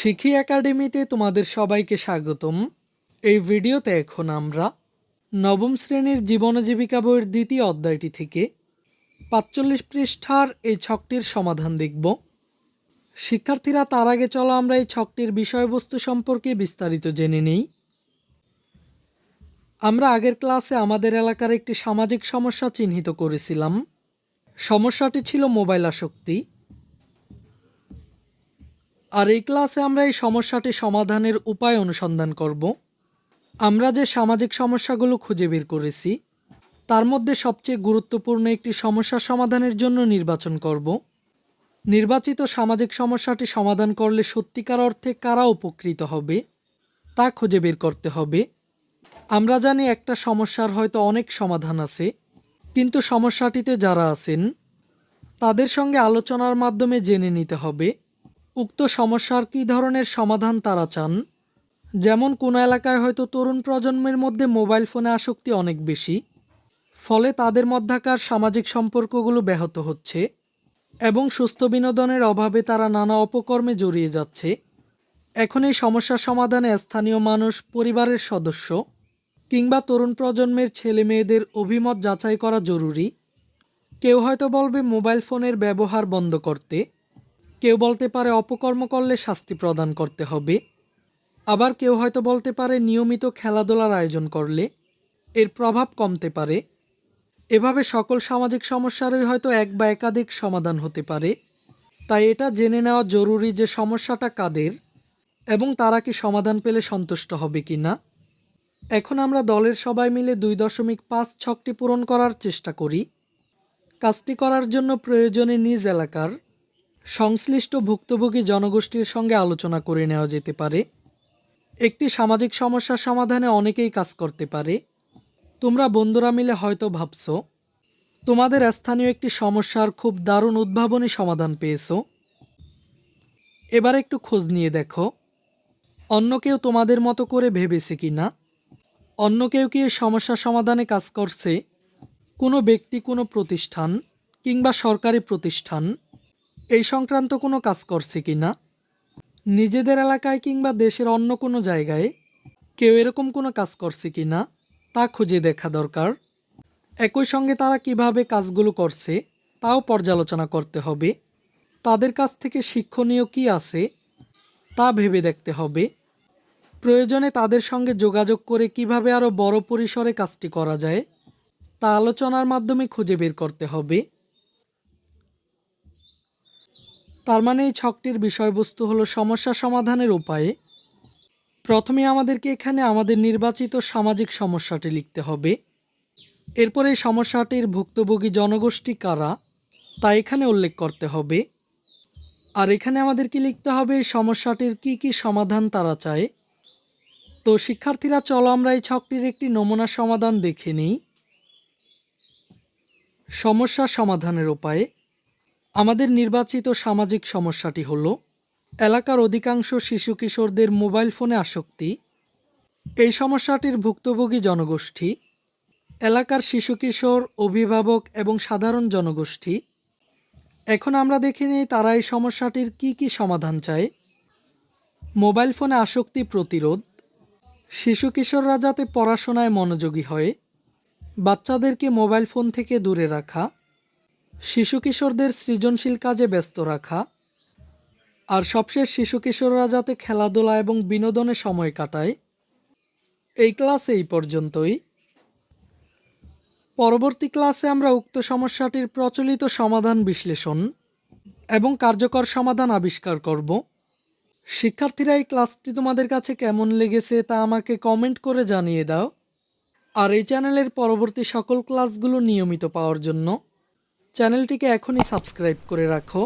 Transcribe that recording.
শিখি একাডেমিতে তোমাদের সবাইকে স্বাগতম। এই ভিডিওতে এখন আমরা নবম শ্রেণির জীবন জীবিকা বইয়ের দ্বিতীয় অধ্যায়টি থেকে পাঁচচল্লিশ পৃষ্ঠার এই ছকটির সমাধান দেখব। শিক্ষার্থীরা, তার আগে চলো আমরা এই ছকটির বিষয়বস্তু সম্পর্কে বিস্তারিত জেনে নিই। আমরা আগের ক্লাসে আমাদের এলাকার একটি সামাজিক সমস্যা চিহ্নিত করেছিলাম। সমস্যাটি ছিল মোবাইল আসক্তি। আর এই ক্লাসে আমরা এই সমস্যাটি সমাধানের উপায় অনুসন্ধান করব। আমরা যে সামাজিক সমস্যাগুলো খুঁজে বের করেছি, তার মধ্যে সবচেয়ে গুরুত্বপূর্ণ একটি সমস্যা সমাধানের জন্য নির্বাচন করব। নির্বাচিত সামাজিক সমস্যাটি সমাধান করলে সত্যিকার অর্থে কারা উপকৃত হবে, তা খুঁজে বের করতে হবে। আমরা জানি একটা সমস্যার হয়তো অনেক সমাধান আছে, কিন্তু সমস্যাটিতে যারা আছেন, তাদের সঙ্গে আলোচনার মাধ্যমে জেনে নিতে হবে। উক্ত সমস্যার কী ধরনের সমাধান তারা চান? যেমন, কোনো এলাকায় হয়তো তরুণ প্রজন্মের মধ্যে মোবাইল ফোনে আসক্তি অনেক বেশি, ফলে তাদের মধ্যাকার সামাজিক সম্পর্কগুলো ব্যাহত হচ্ছে এবং সুস্থ বিনোদনের অভাবে তারা নানা অপকর্মে জড়িয়ে যাচ্ছে। এখন এই সমস্যা সমাধানে স্থানীয় মানুষ, পরিবারের সদস্য কিংবা তরুণ প্রজন্মের ছেলে মেয়েদের অভিমত যাচাই করা জরুরি। কেউ হয়তো বলবে, মোবাইল ফোনের ব্যবহার বন্ধ করতে। কেউ বলতে পারে অপকর্ম করলে শাস্তি প্রদান করতে হবে। আবার কেউ হয়তো বলতে পারে নিয়মিত খেলাধুলার আয়োজন করলে এর প্রভাব কমতে পারে। এভাবে সকল সামাজিক সমস্যারই হয়তো এক বা একাধিক সমাধান হতে পারে। তাই এটা জেনে নেওয়া জরুরি যে সমস্যাটা কাদের এবং তারা কি সমাধান পেলে সন্তুষ্ট হবে কি না। এখন আমরা দলের সবাই মিলে দুই দশমিক পাঁচ ছকটি পূরণ করার চেষ্টা করি। কাজটি করার জন্য প্রয়োজনে নিজ এলাকার সংশ্লিষ্ট ভুক্তভোগী জনগোষ্ঠীর সঙ্গে আলোচনা করে নেওয়া যেতে পারে। একটি সামাজিক সমস্যার সমাধানে অনেকেই কাজ করতে পারে। তোমরা বন্ধুরা মিলে হয়তো ভাবছ, তোমাদের স্থানীয় একটি সমস্যার খুব দারুণ উদ্ভাবনী সমাধান পেয়েছ। এবার একটু খোঁজ নিয়ে দেখো, অন্য কেউ তোমাদের মতো করে ভেবেছে কি না? অন্য কেউ কি এই সমস্যা সমাধানে কাজ করছে? কোনো ব্যক্তি, কোনো প্রতিষ্ঠান কিংবা সরকারি প্রতিষ্ঠান এই সংক্রান্ত কোনো কাজ করছে কি না? নিজেদের এলাকায় কিংবা দেশের অন্য কোনো জায়গায় কেউ এরকম কোনো কাজ করছে কি না, তা খুঁজে দেখা দরকার। একই সঙ্গে তারা কীভাবে কাজগুলো করছে, তাও পর্যালোচনা করতে হবে। তাদের কাছ থেকে শিক্ষণীয় কি আছে, তা ভেবে দেখতে হবে। প্রয়োজনে তাদের সঙ্গে যোগাযোগ করে কীভাবে আরও বড় পরিসরে কাজটি করা যায়, তা আলোচনার মাধ্যমে খুঁজে বের করতে হবে। তার মানে এই ছকটির বিষয়বস্তু হলো সমস্যা সমাধানের উপায়ে। প্রথমে আমাদেরকে এখানে আমাদের নির্বাচিত সামাজিক সমস্যাটি লিখতে হবে। এরপর এই সমস্যাটির ভুক্তভোগী জনগোষ্ঠী কারা, তা এখানে উল্লেখ করতে হবে। আর এখানে আমাদেরকে লিখতে হবে এই সমস্যাটির কি কি সমাধান তারা চায়। তো শিক্ষার্থীরা, চলো আমরা এই ছকটির একটি নমুনা সমাধান দেখে নিই। সমস্যা সমাধানের উপায়ে। আমাদের নির্বাচিত সামাজিক সমস্যাটি হল, এলাকার অধিকাংশ শিশু কিশোরদের মোবাইল ফোনে আসক্তি, এই সমস্যাটির ভুক্তভোগী জনগোষ্ঠী, এলাকার শিশু কিশোর, অভিভাবক এবং সাধারণ জনগোষ্ঠী। এখন আমরা দেখে নিই তারা এই সমস্যাটির কি কি সমাধান চায়। মোবাইল ফোনে আসক্তি প্রতিরোধ, শিশু কিশোররা যাতে পড়াশোনায় মনোযোগী হয়, বাচ্চাদেরকে মোবাইল ফোন থেকে দূরে রাখা শিশু কিশোরদের সৃজনশীল কাজে ব্যস্ত রাখা, আর সবশেষ শিশু কিশোররা যাতে খেলাধুলা এবং বিনোদনে সময় কাটায়, এই ক্লাসে এই পর্যন্তই। পরবর্তী ক্লাসে আমরা উক্ত সমস্যাটির প্রচলিত সমাধান বিশ্লেষণ এবং কার্যকর সমাধান আবিষ্কার করব। শিক্ষার্থীরা, এই ক্লাসটি তোমাদের কাছে কেমন লেগেছে তা আমাকে কমেন্ট করে জানিয়ে দাও। আর এই চ্যানেলের পরবর্তী সকল ক্লাসগুলো নিয়মিত পাওয়ার জন্য চ্যানেলটিকে এখনই সাবস্ক্রাইব করে রাখো।